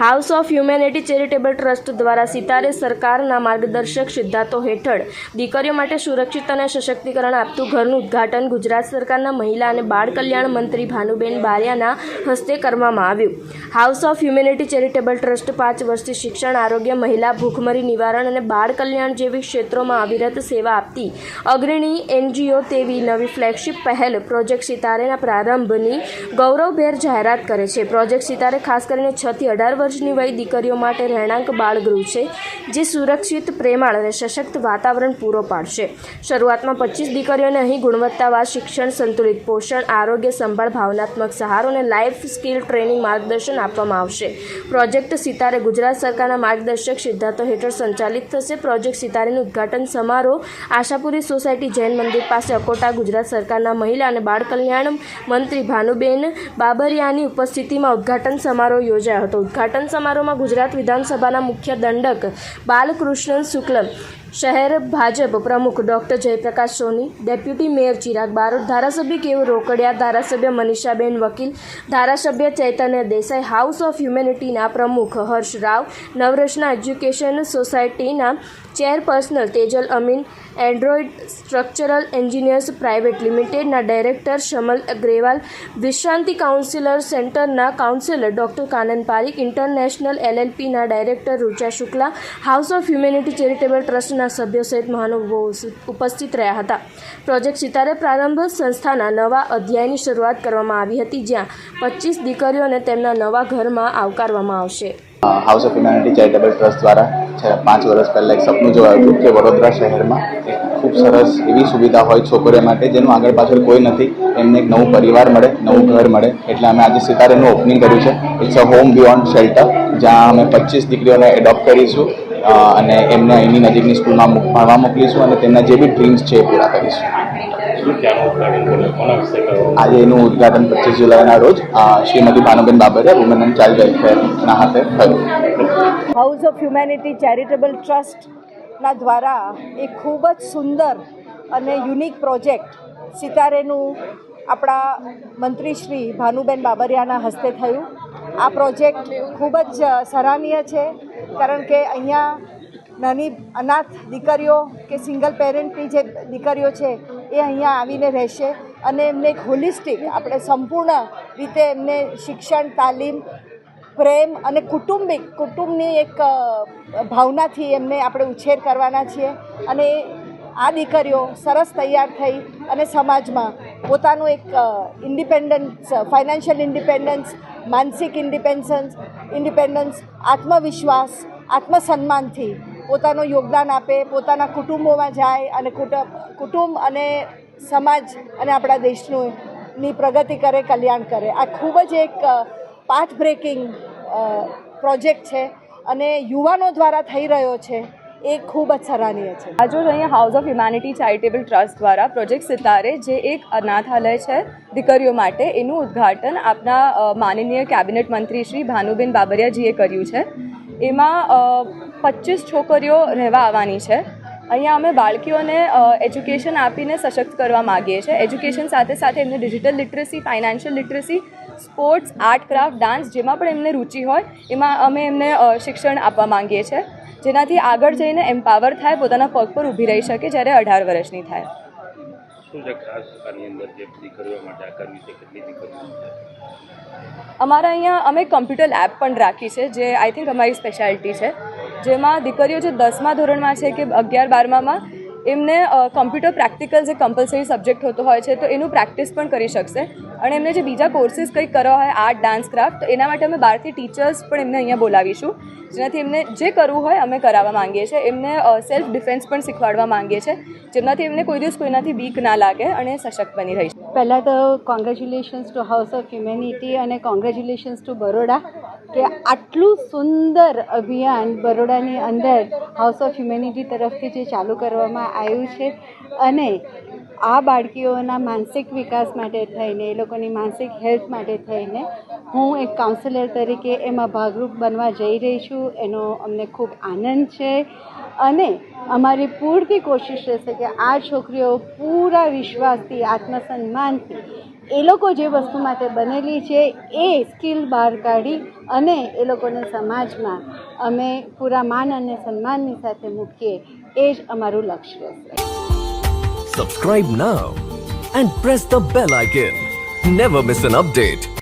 House of humanity charitable trust દ્વારા સિતારે સરકારના માર્ગદર્શક સિદ્ધાંતો હેઠળ દીકરીઓ માટે સુરક્ષિત અને સશક્તિકરણ આપતું ઘરનું ઉદ્ઘાટન ગુજરાત સરકારના મહિલા અને બાળ કલ્યાણ મંત્રી ભાનુબેન બારિયાના હસ્તે કરવામાં આવ્યું. House of humanity charitable trust પાંચ વર્ષથી શિક્ષણ, આરોગ્ય, મહિલા, ભૂખમરી નિવારણ અને બાળ કલ્યાણ જેવી ક્ષેત્રોમાં અવિરત સેવા આપતી અગ્રણી એનજીઓ તેવી નવી ફ્લેગશિપ પહેલ પ્રોજેક્ટ સિતારેના પ્રારંભની ગૌરવભેર જાહેરાત કરે છે. પ્રોજેક્ટ સિતારે ખાસ કરીને છથી અઢાર વર્ષની વય દીકરીઓ માટે રહેણાંક બાળગૃહ છે, જે સુરક્ષિત, પ્રેમાળ અને સશક્ત વાતાવરણ પૂરો પાડશે. શરૂઆતમાં પચીસ દીકરીઓને અહીં ગુણવત્તાવાર શિક્ષણ, સંતુલિત પોષણ, આરોગ્ય સંભાળ, ભાવનાત્મક સહારો અને લાઈફ સ્કિલ ટ્રેનિંગ માર્ગદર્શન આપવામાં આવશે. પ્રોજેક્ટ સિતારે ગુજરાત સરકારના માર્ગદર્શક સિદ્ધાંતો હેઠળ સંચાલિત થશે. પ્રોજેક્ટ સિતારેનું ઉદ્ઘાટન સમારોહ આશાપુરી સોસાયટી જૈન મંદિર પાસે અકોટા ગુજરાત સરકારના મહિલા અને બાળ કલ્યાણ મંત્રી ભાનુબેન બાબરિયાની ઉપસ્થિતિમાં ઉદ્ઘાટન સમારોહ યોજાયો હતો. ઉદ્ઘાટન સમારોહમાં ગુજરાત વિધાનસભાના મુખ્ય દંડક બાલકૃષ્ણન શુક્લ, શહેર ભાજપ પ્રમુખ doctor Jayprakash Soni, deputy mayor Chirag Barot, ધારાસભ્ય કેવું રોકડિયા, ધારાસભ્ય મનીષાબેન વકીલ, ધારાસભ્ય ચૈતન્ય દેસાઈ, હાઉસ ઓફ હ્યુમેનિટીના પ્રમુખ હર્ષ રાવ, નવરચના એજ્યુકેશન સોસાયટીના chairpersonal Tejal Amin, android structural engineers private લિમિટેડના ડાયરેક્ટર શમલ અગ્રેવાલ, વિશ્રાંતિ કાઉન્સિલર સેન્ટરના counsellor doctor Kanan Pareek international એલએલપીના director Rucha Shukla, house of humanity charitable ટ્રસ્ટના સભ્યો સહિત મહાનુભાવો ઉપસ્થિત રહ્યા હતા. પ્રોજેક્ટ સિતારે પ્રારંભ સંસ્થાના નવા અધ્યાયની શરૂઆત કરવામાં આવી હતી, જ્યાં પચીસ દીકરીઓને તેમના નવા ઘરમાં આવકારવામાં આવશે. House of humanity charitable trust દ્વારા પાંચ વર્ષ પહેલાં એક સપનું જોવાયું હતું કે વડોદરા શહેરમાં એક ખૂબ સરસ એવી સુવિધા હોય છોકરીઓ માટે જેનું આગળ પાછળ કોઈ નથી. એમને એક નવું પરિવાર મળે, નવું ઘર મળે. એટલે અમે આજે સિતારેનું ઓપનિંગ કર્યું છે. It's a home beyond shelter જ્યાં અમે પચીસ દીકરીઓને એડોપ્ટ કરીશું અને એમને અહીંની નજીકની સ્કૂલમાં ભણવા મોકલીશું અને તેમના જે બી ડ્રીમ્સ છે એ પૂરા કરીશું. આજે એનું ઉદઘાટન પચીસ જુલાઈના રોજ શ્રીમતી ભાનુબેન બાબરે વુમેન એન્ડ ચાઇલ્ડ વેલફેરના હાથે થયું. હાઉસ ઓફ હ્યુમેનિટી ચેરિટેબલ ટ્રસ્ટના દ્વારા એક ખૂબ જ સુંદર અને યુનિક પ્રોજેક્ટ સિતારેનું આપણા મંત્રી શ્રી ભાનુબેન બાબરિયાના હસ્તે થયું. આ પ્રોજેક્ટ ખૂબ જ સરાહનીય છે કારણ કે અહીંયા નાની અનાથ દીકરીઓ કે સિંગલ પેરેન્ટની જે દીકરીઓ છે એ અહીંયા આવીને રહેશે અને એમને એક હોલિસ્ટિક આપણે સંપૂર્ણ રીતે એમને શિક્ષણ, તાલીમ, પ્રેમ અને કુટુંબિક, કુટુંબની એક ભાવનાથી એમને આપણે ઉછેર કરવાના છીએ અને આ દીકરીઓ સરસ તૈયાર થઈ અને સમાજમાં પોતાનું એક ઇન્ડિપેન્ડન્સ ફાઇનાન્શિયલ ઇન્ડિપેન્ડન્સ માનસિક ઇન્ડિપેન્ડન્સ ઇન્ડિપેન્ડન્સ આત્મવિશ્વાસ, આત્મસન્માનથી પોતાનું યોગદાન આપે, પોતાના કુટુંબોમાં જાય અને કુટુંબ અને સમાજ અને આપણા દેશનું ની પ્રગતિ કરે, કલ્યાણ કરે. આ ખૂબ જ એક પાથ બ્રેકિંગ પ્રોજેક્ટ છે અને યુવાનો દ્વારા થઈ રહ્યો છે. એ ખૂબ જ સરાહનીય છે. આજરોજ અહીંયા house of humanity charitable trust દ્વારા પ્રોજેક્ટ સિતારે, જે એક અનાથાલય છે દીકરીઓ માટે, એનું ઉદ્ઘાટન આપના માનનીય કેબિનેટ મંત્રી શ્રી ભાનુબેન બાબરિયાજીએ કર્યું છે. એમાં પચીસ છોકરીઓ રહેવા આવવાની છે. અહીંયા અમે બાળકીઓને એજ્યુકેશન આપીને સશક્ત કરવા માગીએ છીએ. એજ્યુકેશન સાથે સાથે એમને digital literacy financial literacy sports art craft dance જેમાં પણ એમને રુચિ હોય, એમાં અમે એમને શિક્ષણ આપવા માંગીએ છીએ. જેનાથી આગળ જઈને એમ્પાવર થાય, પોતાના પગ પર ઊભી રહી શકે, જ્યારે અઢાર વર્ષની થાય. શું છે ખાસ આની અંદર જે દીકરીઓ માટે, આ કરવી છે, કેટલી દીકરીઓ અમારા અહીંયા અમે કમ્પ્યુટર લેબ પણ રાખી છે, જે આઈ થિંક અમારી સ્પેશિયાલિટી છે. જેમાં દીકરીઓ જે દસમા ધોરણમાં છે કે અગિયાર બારમામાં એમને કમ્પ્યુટર પ્રેક્ટિકલ જે કમ્પલસરી સબ્જેક્ટ હોતો હોય છે, તો એનું પ્રેક્ટિસ પણ કરી શકશે. અને એમને જે બીજા કોર્સિસ કંઈક કરવા હોય આર્ટ ડાન્સ ક્રાફ્ટ એના માટે અમે બહારથી ટીચર્સ પણ એમને અહીંયા બોલાવીશું. જેનાથી એમને જે કરવું હોય અમે કરાવવા માંગીએ છીએ. એમને સેલ્ફ ડિફેન્સ પણ શીખવાડવા માંગીએ છીએ જેનાથી એમને કોઈ દિવસ કોઈનાથી બીક ના લાગે અને સશક્ત બની રહી છે પહેલાં તો congratulations to house of humanity અને કોંગ્રેચ્યુલેશન્સ ટુ બરોડા કે આટલું સુંદર અભિયાન બરોડાની અંદર હાઉસ ઓફ હ્યુમેનિટી તરફથી જે ચાલુ કરવામાં આવ્યું છે અને આ બાળકીઓના માનસિક વિકાસ માટે થઈને, એ લોકોની માનસિક હેલ્થ માટે થઈને હું એક કાઉન્સિલર તરીકે એમાં ભાગરૂપ બનવા જઈ રહી છું. એનો અમને ખૂબ આનંદ છે અને અમારી પૂરતી કોશિશ રહેશે કે આ છોકરીઓ પૂરા વિશ્વાસથી, આત્મસન્માનથી એ લોકો જે વસ્તુ માટે બનેલી છે એ સ્કિલ બહાર કાઢી અને એ લોકોને સમાજમાં અમે પૂરા માન અને સન્માનની સાથે મૂકીએ, એ જ અમારું લક્ષ્ય છે subscribe now and press the bell icon never miss an update.